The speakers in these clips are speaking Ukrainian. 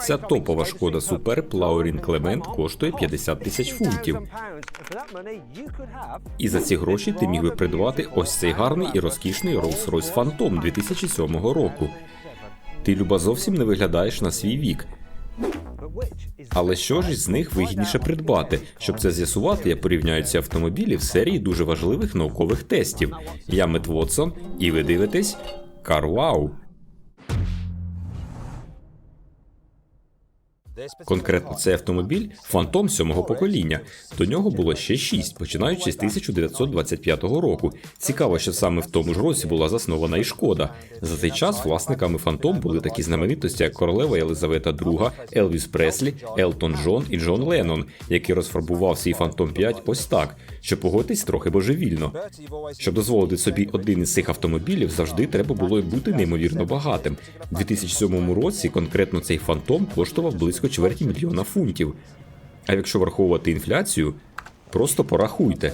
Ця топова шкода Супер Плаурін Клемент коштує 50 тисяч фунтів. І за ці гроші ти міг би придбати ось цей гарний і розкішний Rolls-Royce Phantom 2007 року. Ти люба зовсім не виглядаєш на свій вік. Але що ж із них вигідніше придбати? Щоб це з'ясувати, я порівняю ці автомобілі в серії дуже важливих наукових тестів. Я Мет Вотсон, і ви дивитесь CarWow. Конкретно цей автомобіль фантом сьомого покоління. До нього було ще шість, починаючи з 1925 року. Цікаво, що саме в тому ж році була заснована і шкода. За цей час власниками фантом були такі знаменитості, як королева Єлизавета II, Елвіс Преслі, Елтон Джон і Джон Леннон, який розфарбував свій фантом 5 ось так, що погодитись трохи божевільно. Щоб дозволити собі один із цих автомобілів, завжди треба було бути неймовірно багатим. У 2007 році конкретно цей фантом коштував близько чверті мільйона фунтів. А якщо враховувати інфляцію, просто порахуйте.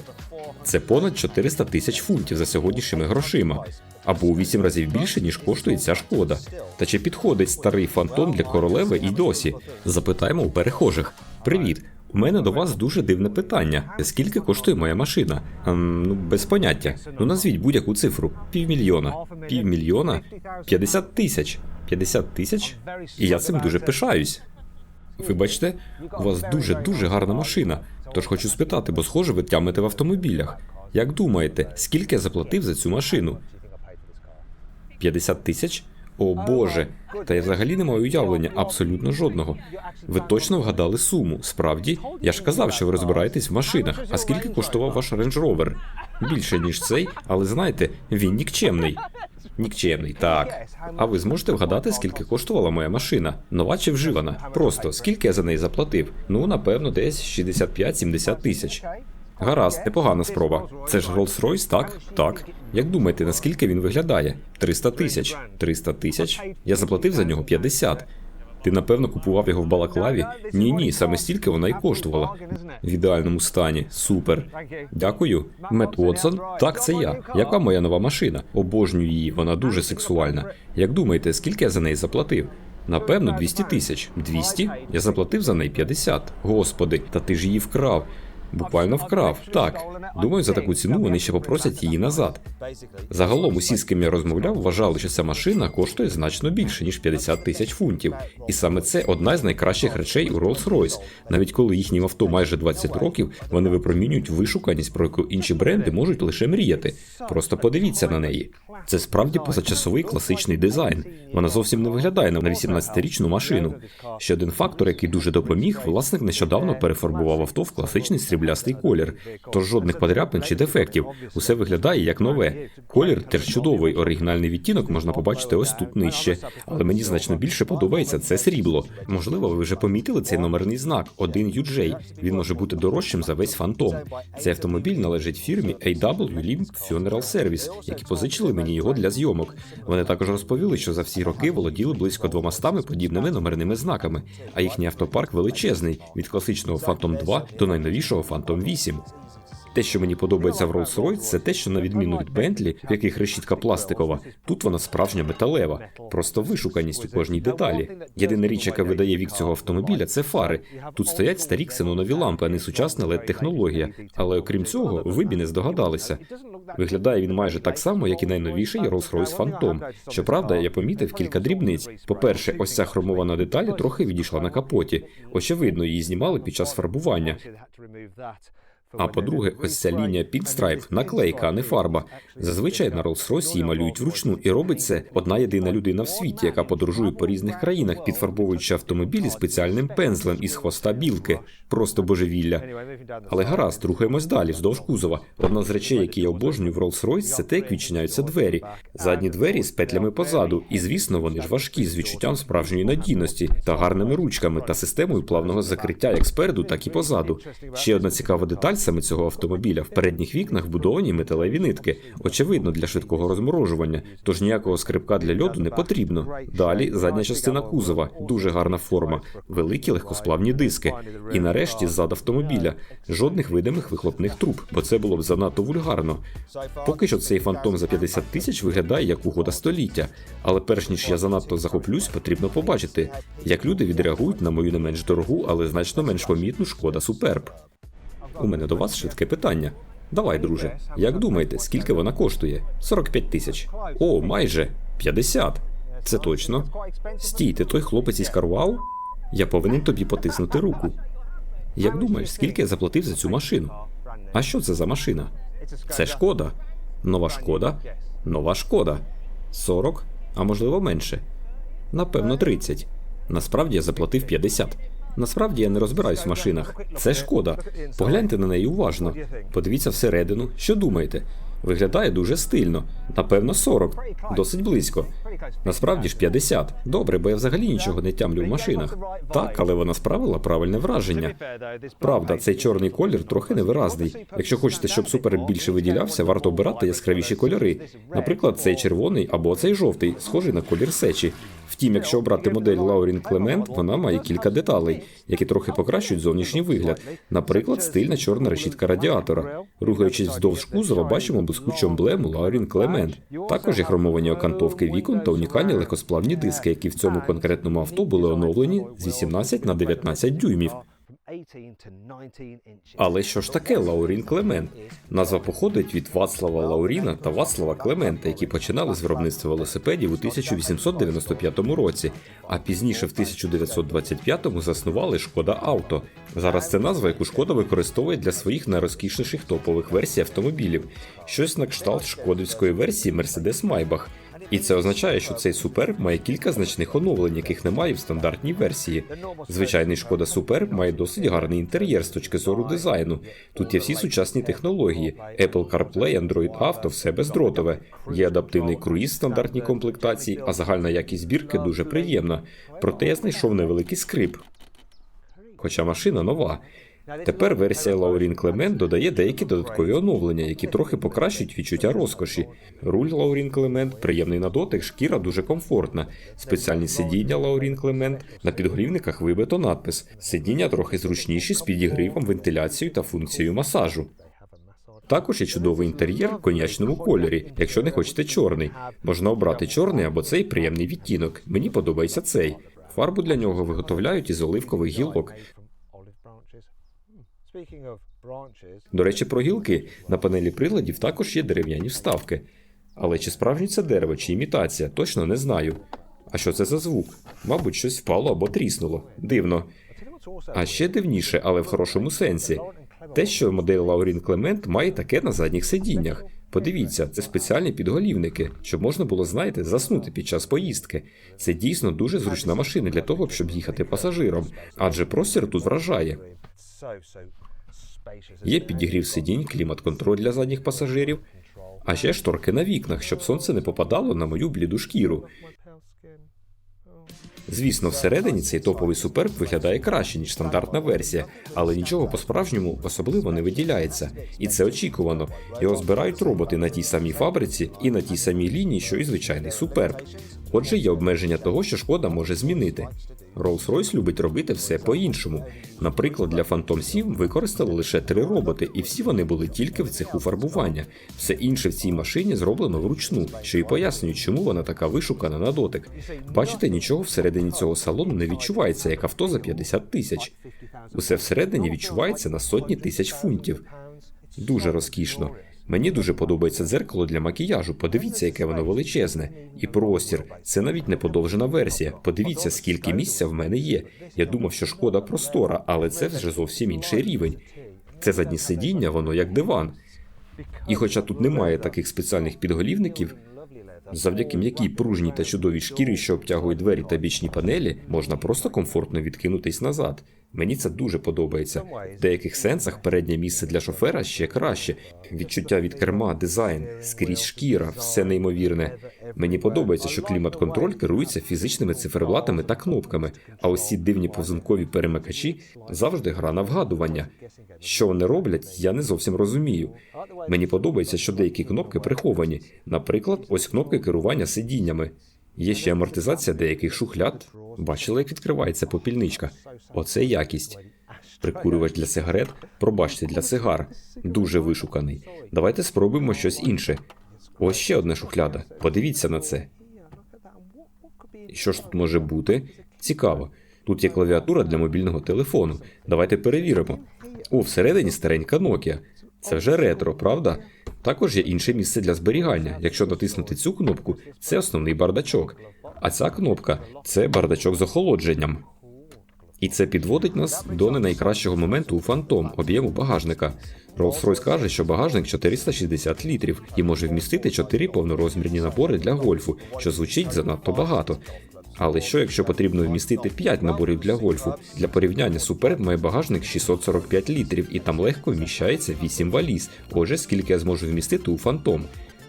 Це понад 400 тисяч фунтів за сьогоднішніми грошима, або у 8 разів більше, ніж коштує ця шкода. Та чи підходить старий фантом для королеви і досі? Запитаємо у перехожих. Привіт! У мене до вас дуже дивне питання. Скільки коштує моя машина? Ем, ну, без поняття. Ну назвіть будь-яку цифру. Півмільйона. Півмільйона? 50 тисяч. 50 тисяч? І я цим дуже пишаюсь. Вибачте, у вас дуже дуже гарна машина. Тож хочу спитати, бо схоже, ви тямите в автомобілях. Як думаєте, скільки я заплатив за цю машину? 50 тисяч? О Боже, та я взагалі не маю уявлення, абсолютно жодного. Ви точно вгадали суму. Справді, я ж казав, що ви розбираєтесь в машинах. А скільки коштував ваш Range Rover? Більше ніж цей, але знаєте, він нікчемний. Нікчемний, так. А ви зможете вгадати, скільки коштувала моя машина? Нова чи вживана? Просто скільки я за неї заплатив? Ну, напевно, десь 65-70 тисяч. Гаразд, непогана спроба. Це ж Rolls-Royce, так? Так. Як думаєте, наскільки він виглядає? 300 тисяч. 300 тисяч? Я заплатив за нього 50. Ти напевно купував його в Балаклаві? Ні, ні, саме стільки вона і коштувала. В ідеальному стані. Супер. Дякую. Мет Уотсон? Так, це я. Яка моя нова машина? Обожнюю її, вона дуже сексуальна. Як думаєте, скільки я за неї заплатив? Напевно, 200 тисяч. 200? Я заплатив за неї 50. Господи, та ти ж її вкрав. Буквально вкрав. Так. Думаю, за таку ціну вони ще попросять її назад. Загалом усі, з ким я розмовляв, вважали, що ця машина коштує значно більше, ніж 50 тисяч фунтів. І саме це одна з найкращих речей у Rolls-Royce. Навіть коли їхнім авто майже 20 років, вони випромінюють вишуканість, про яку інші бренди можуть лише мріяти. Просто подивіться на неї. Це справді позачасовий класичний дизайн. Вона зовсім не виглядає на 18-річну машину. Ще один фактор, який дуже допоміг, власник нещодавно перефарбував авто в класичний сріблястий колір. Тож жодних подряпин чи дефектів. Усе виглядає як нове. Колір теж чудовий. Оригінальний відтінок можна побачити ось тут нижче. Але мені значно більше подобається це срібло. Можливо, ви вже помітили цей номерний знак 1 UJ. Він може бути дорожчим за весь фантом. Цей автомобіль належить фірмі AW Limb Funeral Service, які позичили мені його для зйомок. Вони також розповіли, що за всі роки володіли близько 200 подібними номерними знаками, а їхній автопарк величезний від класичного Phantom 2 до найновішого Phantom 8. Те, що мені подобається в Rolls-Royce, це те, що на відміну від Bentley, в яких решітка пластикова, тут вона справжня металева, просто вишуканість у кожній деталі. Єдина річ, яка видає вік цього автомобіля, це фари. Тут стоять старі ксенонові лампи, а не сучасна led технологія. Але окрім цього, ви б і не здогадалися. Виглядає він майже так само, як і найновіший Rolls-Royce Phantom. Щоправда, я помітив кілька дрібниць. По-перше, ось ця хромована деталь трохи відійшла на капоті. Очевидно, її знімали під час фарбування. А по-друге, ось ця лінія Pinstripe – наклейка, а не фарба. Зазвичай на Rolls-Royce її малюють вручну, і робить це одна єдина людина в світі, яка подорожує по різних країнах, підфарбовуючи автомобілі спеціальним пензлем із хвоста білки. Просто божевілля. Але гаразд, рухаємось далі, вздовж кузова. Одна з речей, які я обожнюю в Rolls-Royce, це те, як відчиняються двері. Задні двері з петлями позаду, і звісно, вони ж важкі з відчуттям справжньої надійності та гарними ручками та системою плавного закриття як спереду, так і позаду. Ще одна цікава деталь дверцями цього автомобіля в передніх вікнах вбудовані металеві нитки, очевидно, для швидкого розморожування, тож ніякого скрипка для льоду не потрібно. Далі задня частина кузова, дуже гарна форма, великі легкосплавні диски. І нарешті ззад автомобіля жодних видимих вихлопних труб, бо це було б занадто вульгарно. Поки що цей фантом за 50 тисяч виглядає як угода століття, але перш ніж я занадто захоплюсь, потрібно побачити, як люди відреагують на мою не менш дорогу, але значно менш помітну шкода Суперб. У мене до вас швидке питання. Давай, друже, як думаєте, скільки вона коштує? 45 тисяч. О, майже 50. Це точно. Стій, ти той хлопець із Карвау? Я повинен тобі потиснути руку. Як думаєш, скільки я заплатив за цю машину? А що це за машина? Це шкода. Нова шкода. Нова шкода. 40, а можливо менше. Напевно, 30. Насправді я заплатив 50. Насправді я не розбираюсь в машинах. Це шкода. Погляньте на неї уважно. Подивіться всередину. Що думаєте? Виглядає дуже стильно. Напевно, 40. Досить близько. Насправді ж 50. Добре, бо я взагалі нічого не тямлю в машинах. Так, але вона справила правильне враження. Правда, цей чорний колір трохи невиразний. Якщо хочете, щоб супер більше виділявся, варто обирати яскравіші кольори. Наприклад, цей червоний або цей жовтий, схожий на колір сечі. Втім, якщо обрати модель Лаурін Клемент, вона має кілька деталей, які трохи покращують зовнішній вигляд. Наприклад, стильна чорна решітка радіатора. Рухаючись вздовж кузова, бачимо блискучу емблему Лаурін Клемент. Також є хромовані окантовки вікон та унікальні легкосплавні диски, які в цьому конкретному авто були оновлені з 18 на 19 дюймів. Але що ж таке Лаурін Клемент? Назва походить від Вацлава Лауріна та Вацлава Клемента, які починали з виробництва велосипедів у 1895 році, а пізніше в 1925-му заснували Шкода Авто. Зараз це назва, яку шкода використовує для своїх найрозкішніших топових версій автомобілів, щось на кшталт шкодівської версії Mercedes Maybach. І це означає, що цей Суперб має кілька значних оновлень, яких немає в стандартній версії. Звичайний шкода Суперб має досить гарний інтер'єр з точки зору дизайну. Тут є всі сучасні технології: Apple CarPlay, Android Auto, все бездротове. Є адаптивний круїз в стандартній комплектації, а загальна якість збірки дуже приємна. Проте я знайшов невеликий скрип. Хоча машина нова. Тепер версія Лаурін Клемент додає деякі додаткові оновлення, які трохи покращують відчуття розкоші. Руль Лаурін Клемент приємний на дотик, шкіра дуже комфортна. Спеціальні сидіння Лаурін Клемент. На підголівниках вибито надпис. Сидіння трохи зручніші з підігрівом, вентиляцією та функцією масажу. Також є чудовий інтер'єр в конячному кольорі. Якщо не хочете чорний, можна обрати чорний або цей приємний відтінок. Мені подобається цей. Фарбу для нього виготовляють із оливкових гілок. До речі, про гілки на панелі приладів також є дерев'яні вставки. Але чи справжнє це дерево, чи імітація, точно не знаю. А що це за звук? Мабуть, щось впало або тріснуло. Дивно. А ще дивніше, але в хорошому сенсі. Те, що модель Лаурін Клемент має таке на задніх сидіннях. Подивіться, це спеціальні підголівники, щоб можна було, знаєте, заснути під час поїздки. Це дійсно дуже зручна машина для того, щоб їхати пасажиром, адже простір тут вражає. Є підігрів сидінь, клімат-контроль для задніх пасажирів, а ще шторки на вікнах, щоб сонце не попадало на мою бліду шкіру. Звісно, всередині цей топовий суперб виглядає краще, ніж стандартна версія, але нічого по-справжньому особливо не виділяється. І це очікувано. Його збирають роботи на тій самій фабриці і на тій самій лінії, що і звичайний суперб. Отже, є обмеження того, що шкода може змінити. Rolls-Royce любить робити все по-іншому. Наприклад, для Phantom 7 використали лише три роботи, і всі вони були тільки в цеху фарбування. Все інше в цій машині зроблено вручну, що і пояснюють, чому вона така вишукана на дотик. Бачите, нічого всередині цього салону не відчувається, як авто за 50 тисяч. Усе всередині відчувається на сотні тисяч фунтів. Дуже розкішно. Мені дуже подобається дзеркало для макіяжу. Подивіться, яке воно величезне. І простір. Це навіть не подовжена версія. Подивіться, скільки місця в мене є. Я думав, що шкода простора, але це вже зовсім інший рівень. Це заднє сидіння, воно як диван. І хоча тут немає таких спеціальних підголівників, завдяки м'якій пружній та чудовій шкірі, що обтягує двері та бічні панелі, можна просто комфортно відкинутись назад. Мені це дуже подобається. В деяких сенсах переднє місце для шофера ще краще. Відчуття від керма, дизайн, скрізь шкіра, все неймовірне. Мені подобається, що клімат-контроль керується фізичними циферблатами та кнопками, а ці дивні повзункові перемикачі завжди гра на вгадування. Що вони роблять, я не зовсім розумію. Мені подобається, що деякі кнопки приховані. Наприклад, ось кнопки керування сидіннями. Є ще амортизація деяких шухляд. Бачили, як відкривається попільничка. Оце якість. Прикурювач для сигарет, пробачте, для сигар. Дуже вишуканий. Давайте спробуємо щось інше. Ось ще одна шухляда. Подивіться на це. Що ж тут може бути? Цікаво. Тут є клавіатура для мобільного телефону. Давайте перевіримо. О, всередині старенька Nokia. Це вже ретро, правда? Також є інше місце для зберігання. Якщо натиснути цю кнопку, це основний бардачок. А ця кнопка це бардачок з охолодженням. І це підводить нас до не найкращого моменту у фантом об'єму багажника. Rolls-Royce каже, що багажник 460 літрів і може вмістити 4 повнорозмірні набори для гольфу, що звучить занадто багато. Але що якщо потрібно вмістити 5 наборів для гольфу? Для порівняння суперб має багажник 645 літрів, і там легко вміщається 8 валіз. Отже, скільки я зможу вмістити у фантом.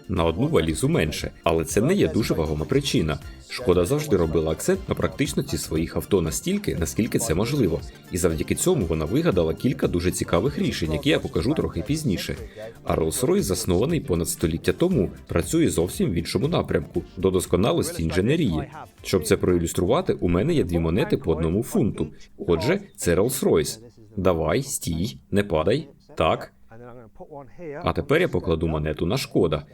На одну валізу менше, але це не є дуже вагома причина. Шкода завжди робила акцент на практичності своїх авто настільки, наскільки це можливо, і завдяки цьому вона вигадала кілька дуже цікавих рішень, які я покажу трохи пізніше. А Rolls-Royce заснований понад століття тому, працює зовсім в іншому напрямку до досконалості інженерії. Щоб це проілюструвати, у мене є дві монети по одному фунту. Отже, це Rolls-Royce. Давай, стій, не падай. Так. А тепер я покладу монету на шкода.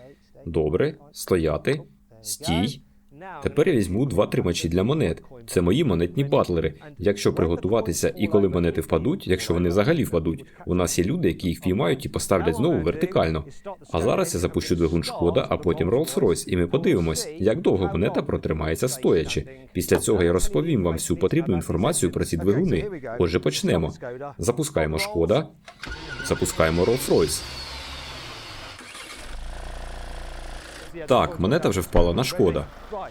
Добре, стояти, стій. Тепер я візьму два тримачі для монет. Це мої монетні батлери. Якщо приготуватися і коли монети впадуть, якщо вони взагалі впадуть, у нас є люди, які їх впіймають і поставлять знову вертикально. А зараз я запущу двигун шкода, а потім Rolls-Royce, і ми подивимось, як довго монета протримається стоячи. Після цього я розповім вам всю потрібну інформацію про ці двигуни. Отже, почнемо. Запускаємо шкода, запускаємо Rolls-Royce. Так, монета вже впала на шкода.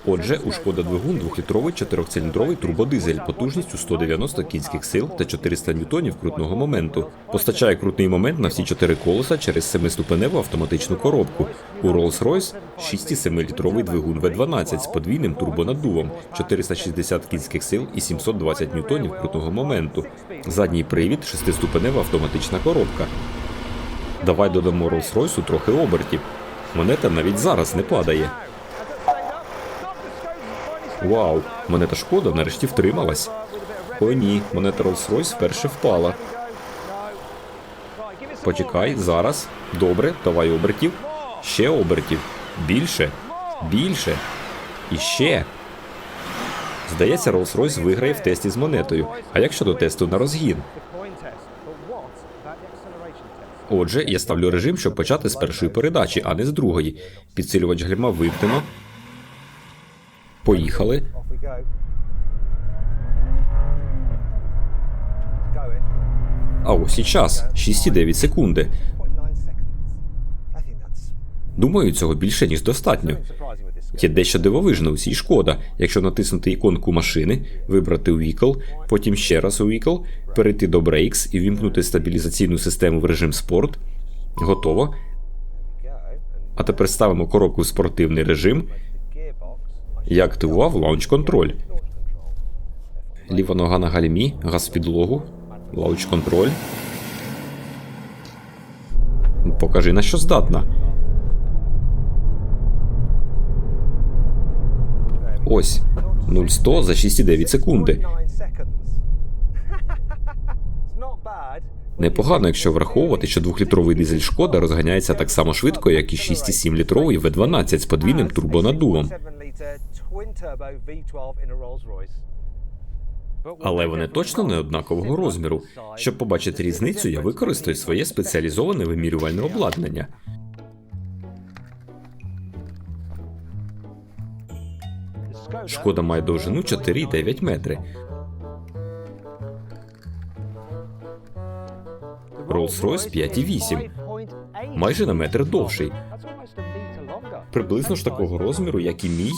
Отже, у шкода двигун двохлітровий чотирьохциліндровий турбодизель потужністю 190 кінських сил та 400 ньютонів крутного моменту. Постачає крутний момент на всі чотири колеса через семиступеневу автоматичну коробку. У Rolls-Royce 6,7-літровий двигун V12 з подвійним турбонаддувом, 460 кінських сил і 720 ньютонів крутного моменту. Задній привід шестиступенева автоматична коробка. Давай додамо Rolls-Royce трохи обертів. Монета навіть зараз не падає. Вау, монета шкода нарешті втрималась. О ні, монета Rolls-Royce вперше впала. Почекай, зараз. Добре, давай обертів. Ще обертів. Більше. Більше. І ще. Здається, Rolls-Royce виграє в тесті з монетою. А як щодо тесту на розгін? Отже, я ставлю режим, щоб почати з першої передачі, а не з другої. Підсилювач гальма вимкнено. Поїхали. А ось і час 6,9 секунди. Думаю, цього більше ніж достатньо. Є дещо дивовижне у шкода. Якщо натиснути іконку машини, вибрати Vehicle, потім ще раз у Vehicle, перейти до Brakes і вімкнути стабілізаційну систему в режим спорт. Готово. А тепер ставимо коробку в спортивний режим. Я активував лаунч контроль. Ліва нога на гальмі, газ в підлогу, лаунч контроль. Покажи на що здатна. Ось 0-100 за 6,9 секунди. Непогано, якщо враховувати, що двохлітровий дизель шкода розганяється так само швидко, як і 6,7-літровий V12 з подвійним турбонаддувом. Але вони точно не однакового розміру. Щоб побачити різницю, я використаю своє спеціалізоване вимірювальне обладнання. Шкода має довжину 4,9 метри. Rolls-Royce 5,8. Майже на метр довший. Приблизно ж такого розміру, як і мій.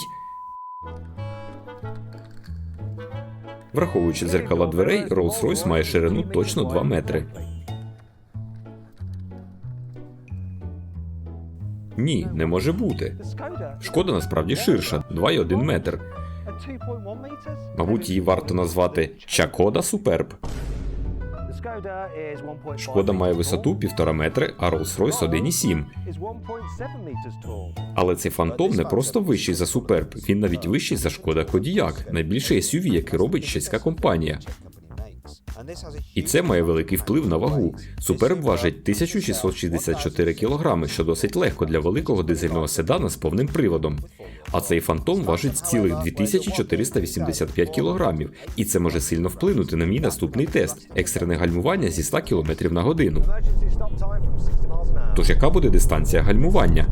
Враховуючи дзеркала дверей, Rolls-Royce має ширину точно 2 метри. Ні, не може бути. Шкода насправді ширша 2,1 метр. Мабуть, її варто назвати Чакода Суперб. Шкода має висоту 1,5 метри, а Rolls-Royce 1,7. Але цей фантом не просто вищий за Суперб, він навіть вищий за Шкода Кодіяк, найбільший SUV, який робить чеська компанія. І це має великий вплив на вагу. Суперб важить 1664 кг, що досить легко для великого дизельного седана з повним приводом. А цей фантом важить цілих 2485 кг, і це може сильно вплинути на мій наступний тест екстрене гальмування зі 100 км на годину. Тож яка буде дистанція гальмування?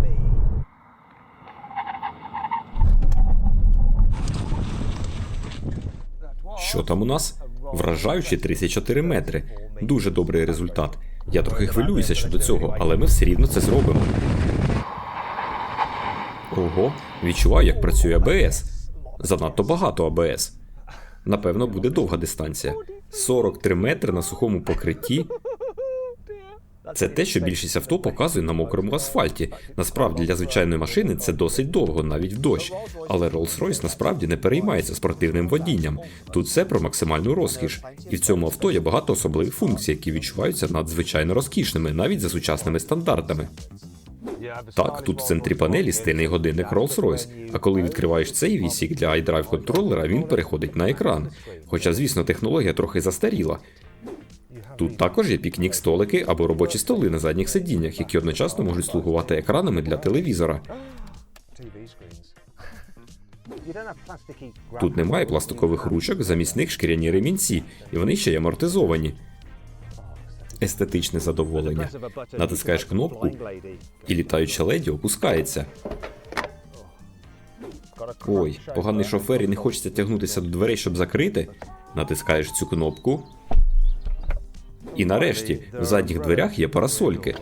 Що там у нас? Вражаючі 34 метри. Дуже добрий результат. Я трохи хвилююся щодо цього, але ми все рівно це зробимо. Ого, відчуваю, як працює АБС. Занадто багато АБС. Напевно, буде довга дистанція. 43 метри на сухому покритті. Це те, що більшість авто показує на мокрому асфальті. Насправді для звичайної машини це досить довго, навіть в дощ. Але Rolls-Royce насправді не переймається спортивним водінням. Тут все про максимальну розкіш. І в цьому авто є багато особливих функцій, які відчуваються надзвичайно розкішними, навіть за сучасними стандартами. Так, тут в центрі панелі стильний годинник Rolls-Royce, а коли відкриваєш цей вісік для iDrive контролера, він переходить на екран. Хоча, звісно, технологія трохи застаріла. Тут також є пікнік столики або робочі столи на задніх сидіннях, які одночасно можуть слугувати екранами для телевізора. Тут немає пластикових ручок, замість них шкіряні ремінці, і вони ще й амортизовані. Естетичне задоволення. Натискаєш кнопку, і літаюча леді опускається. Ой, поганий шофер і не хочеться тягнутися до дверей, щоб закрити. Натискаєш цю кнопку. І нарешті в задніх дверях є парасольки.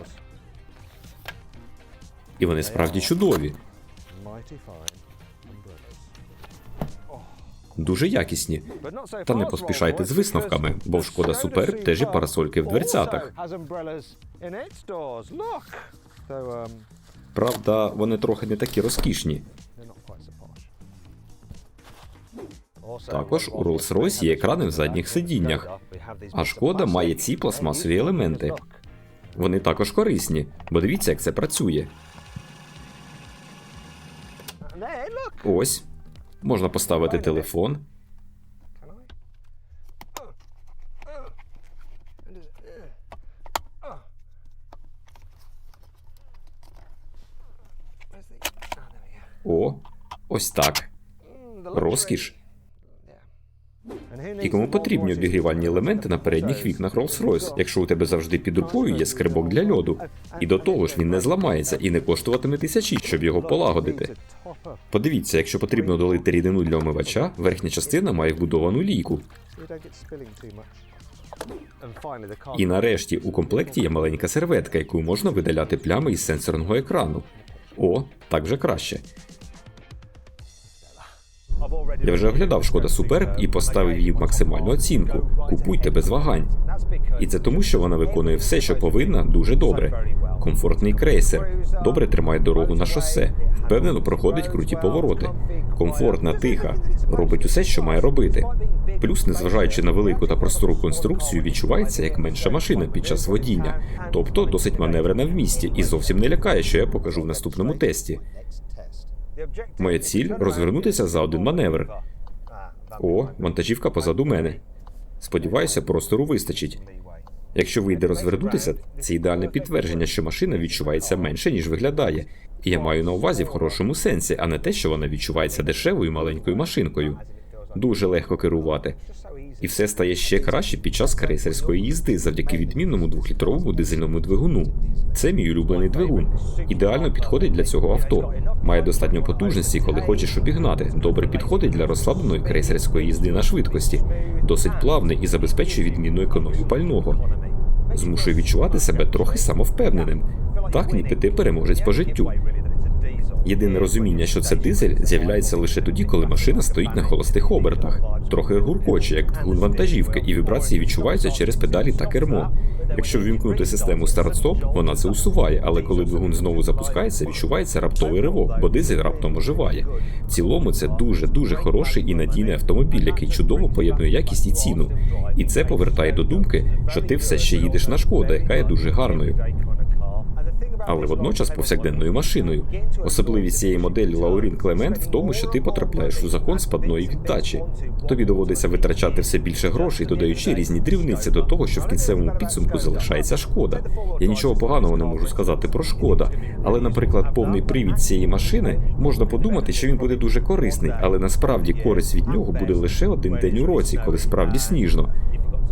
І вони справді чудові, дуже якісні. Та не поспішайте з висновками, бо в шкода Суперб теж є парасольки в дверцятах. Правда, вони трохи не такі розкішні. Також у Rolls-Royce є екрани в задніх сидіннях, а шкода має ці пластмасові елементи. Вони також корисні, бо дивіться, як це працює. Ось. Можна поставити телефон. О, ось так. Розкіш. І кому потрібні обігрівальні елементи на передніх вікнах Rolls-Royce, якщо у тебе завжди під рукою є скрибок для льоду. І до того ж він не зламається і не коштуватиме тисячі, щоб його полагодити. Подивіться, якщо потрібно долити рідину для омивача, верхня частина має вбудовану лійку. І нарешті у комплекті є маленька серветка, якою можна видаляти плями із сенсорного екрану. О, так вже краще. Я вже оглядав шкода Суперб і поставив їй максимальну оцінку. Купуйте без вагань. І це тому, що вона виконує все, що повинна, дуже добре. Комфортний крейсер, добре тримає дорогу на шосе, впевнено проходить круті повороти. Комфортна, тиха, робить усе, що має робити. Плюс, незважаючи на велику та простору конструкцію, відчувається як менша машина під час водіння, тобто досить маневрена в місті і зовсім не лякає, що я покажу в наступному тесті. Моя ціль розвернутися за один маневр. О, вантажівка позаду мене. Сподіваюся, простору вистачить. Якщо вийде розвернутися, це ідеальне підтвердження, що машина відчувається менше, ніж виглядає. І я маю на увазі в хорошому сенсі, а не те, що вона відчувається дешевою маленькою машинкою. Дуже легко керувати. І все стає ще краще під час крейсерської їзди завдяки відмінному двохлітровому дизельному двигуну. Це мій улюблений двигун. Ідеально підходить для цього авто. Має достатньо потужності, коли хочеш обігнати. Добре підходить для розслабленої крейсерської їзди на швидкості. Досить плавний і забезпечує відмінну економію пального. Змушує відчувати себе трохи самовпевненим. Так ніби ти переможець по життю. Єдине розуміння, що це дизель, з'являється лише тоді, коли машина стоїть на холостих обертах. Трохи гуркоче, як двигун вантажівки, і вібрації відчуваються через педалі та кермо. Якщо ввімкнути систему старт-стоп, вона це усуває, але коли двигун знову запускається, відчувається раптовий ривок, бо дизель раптом оживає. В цілому це дуже дуже хороший і надійний автомобіль, який чудово поєднує якість і ціну. І це повертає до думки, що ти все ще їдеш на шкода, яка є дуже гарною. Але водночас повсякденною машиною. Особливість цієї моделі Лаурін Клемент в тому, що ти потрапляєш у закон спадної віддачі. Тобі доводиться витрачати все більше грошей, додаючи різні дрібниці до того, що в кінцевому підсумку залишається шкода. Я нічого поганого не можу сказати про шкода, але, наприклад, повний привід цієї машини можна подумати, що він буде дуже корисний, але насправді користь від нього буде лише один день у році, коли справді сніжно.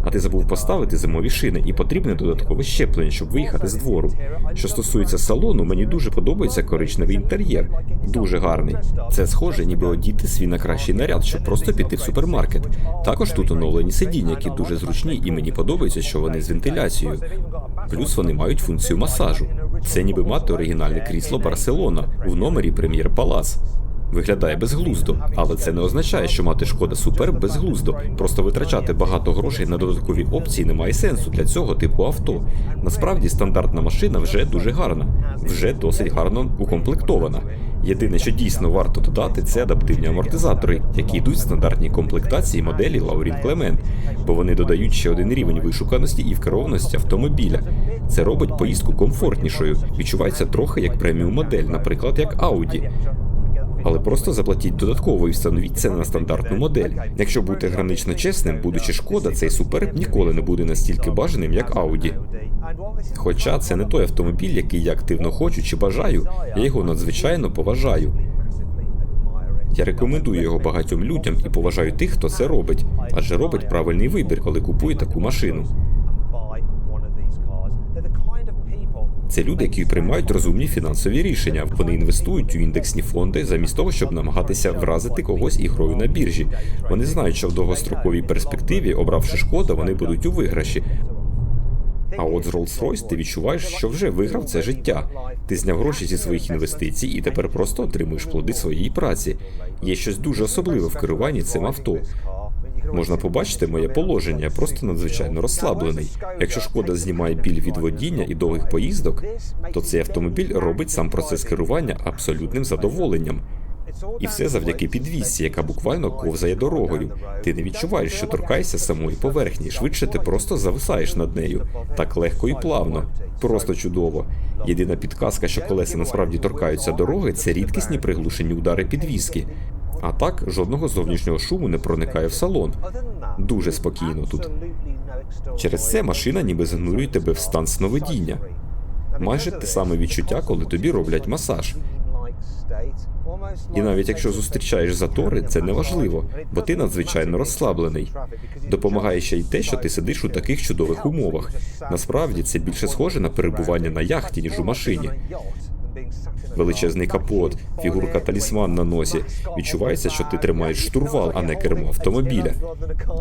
А ти забув поставити зимові шини, і потрібне додаткове щеплення, щоб виїхати з двору. Що стосується салону, мені дуже подобається коричневий інтер'єр. Дуже гарний. Це схоже, ніби одіти свій на кращий наряд, щоб просто піти в супермаркет. Також тут оновлені сидіння, які дуже зручні, і мені подобається, що вони з вентиляцією. Плюс вони мають функцію масажу. Це ніби мати оригінальне крісло Барселона в номері Прем'єр Палас. Виглядає безглуздо, але це не означає, що мати шкода супер безглуздо. Просто витрачати багато грошей на додаткові опції немає сенсу для цього типу авто. Насправді стандартна машина вже дуже гарна, вже досить гарно укомплектована. Єдине, що дійсно варто додати, це адаптивні амортизатори, які йдуть в стандартній комплектації моделі Lauryn Clement, бо вони додають ще один рівень вишуканості і вкерованості автомобіля. Це робить поїздку комфортнішою. Відчувається трохи як преміум модель, наприклад, як Audi. Але просто заплатіть додатково і встановіть це на стандартну модель. Якщо бути гранично чесним, будучи шкода, цей суперб ніколи не буде настільки бажаним, як Audi. Хоча це не той автомобіль, який я активно хочу чи бажаю, я його надзвичайно поважаю. Я рекомендую його багатьом людям і поважаю тих, хто це робить, адже робить правильний вибір, коли купує таку машину. Це люди, які приймають розумні фінансові рішення. Вони інвестують у індексні фонди замість того, щоб намагатися вразити когось ігрою на біржі. Вони знають, що в довгостроковій перспективі, обравши шкода, вони будуть у виграші. А от з Rolls-Royce ти відчуваєш, що вже виграв це життя. Ти зняв гроші зі своїх інвестицій і тепер просто отримуєш плоди своєї праці. Є щось дуже особливе в керуванні цим авто. Можна побачити моє положення, я просто надзвичайно розслаблений. Якщо шкода знімає біль від водіння і довгих поїздок, то цей автомобіль робить сам процес керування абсолютним задоволенням. І все завдяки підвісці, яка буквально ковзає дорогою. Ти не відчуваєш, що торкаєшся самої поверхні. Швидше ти просто зависаєш над нею. Так легко і плавно. Просто чудово. Єдина підказка, що колеса насправді торкаються дороги, це рідкісні приглушені удари підвіски. А так жодного зовнішнього шуму не проникає в салон. Дуже спокійно тут. Через це машина ніби занурює тебе в стан сновидіння. Майже те саме відчуття, коли тобі роблять масаж. І навіть якщо зустрічаєш затори, це не важливо, бо ти надзвичайно розслаблений. Допомагає ще й те, що ти сидиш у таких чудових умовах. Насправді це більше схоже на перебування на яхті, ніж у машині. Величезний капот, фігурка талісман на носі. Відчувається, що ти тримаєш штурвал, а не кермо автомобіля.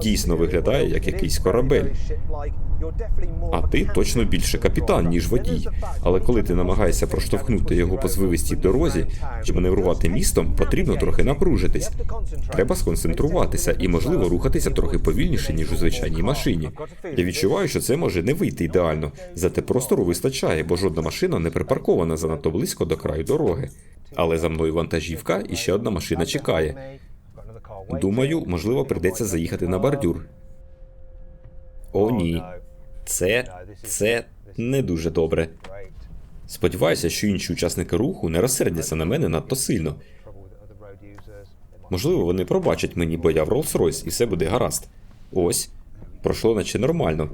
Дійсно виглядає як якийсь корабель. А ти точно більше капітан, ніж водій. Але коли ти намагаєшся проштовхнути його по звивистій дорозі чи маневрувати містом, потрібно трохи напружитись. Треба сконцентруватися і, можливо, рухатися трохи повільніше, ніж у звичайній машині. Я відчуваю, що це може не вийти ідеально, зате простору вистачає, бо жодна машина не припаркована занадто близько до краю дороги. Але за мною вантажівка і ще одна машина чекає. Думаю, можливо, прийдеться заїхати на бордюр. О, ні. Це це не дуже добре. Сподіваюся, що інші учасники руху не розсердяться на мене надто сильно. Можливо, вони пробачать мені, бо я в Rolls-Royce і все буде гаразд. Ось. Пройшло наче нормально.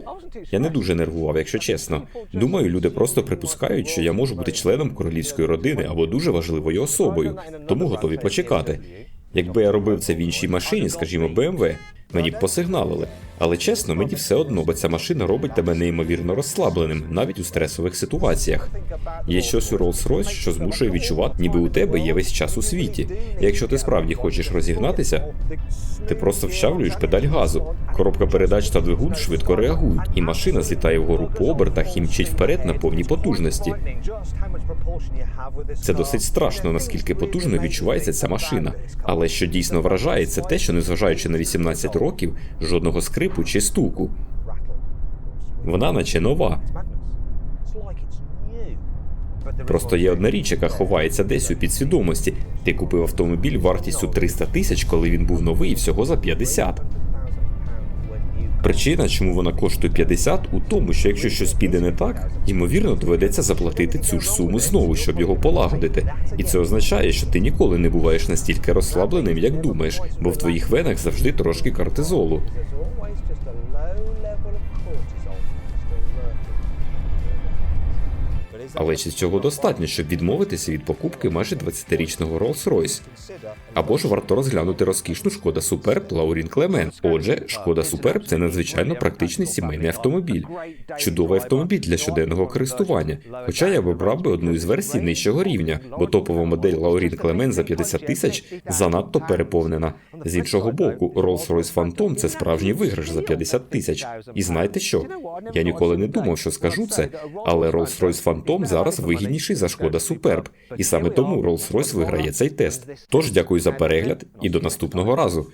Я не дуже нервував, якщо чесно. Думаю, люди просто припускають, що я можу бути членом королівської родини або дуже важливою особою, тому готові почекати. Якби я робив це в іншій машині, скажімо, BMW, Мені б посигналили. Але чесно, мені все одно, бо ця машина робить тебе неймовірно розслабленим, навіть у стресових ситуаціях. Є щось у Rolls-Royce, що змушує відчувати, ніби у тебе є весь час у світі. І якщо ти справді хочеш розігнатися, ти просто вщавлюєш педаль газу. Коробка передач та двигун швидко реагують, і машина злітає вгору по обертах і мчить вперед на повній потужності. Це досить страшно, наскільки потужно відчувається ця машина. Але що дійсно вражає, це те, що незважаючи на 18 років, жодного скрипу чи стуку. Вона наче нова. Просто є одна річ, яка ховається десь у підсвідомості. Ти купив автомобіль вартістю 300 тисяч, коли він був новий всього за 50. Причина, чому вона коштує 50, у тому, що якщо щось піде не так, ймовірно, доведеться заплатити цю ж суму знову, щоб його полагодити. І це означає, що ти ніколи не буваєш настільки розслабленим, як думаєш, бо в твоїх венах завжди трошки кортизолу. Але чи цього достатньо, щоб відмовитися від покупки майже 20-річного Rolls-Royce? Або ж варто розглянути розкішну шкода Суперб Лаурін Клемен. Отже, шкода Суперб це надзвичайно практичний сімейний автомобіль. Чудовий автомобіль для щоденного користування. Хоча я б обрав би одну із версій нижчого рівня, бо топова модель Лаурін Клемен за 50 тисяч занадто переповнена. З іншого боку, Rolls-Royce Phantom – це справжній виграш за 50 тисяч. І знаєте що? Я ніколи не думав, що скажу це, але Rolls-Royce Phantom зараз вигідніший за шкода Суперб, і саме тому Rolls-Royce виграє цей тест. Тож дякую за перегляд і до наступного разу.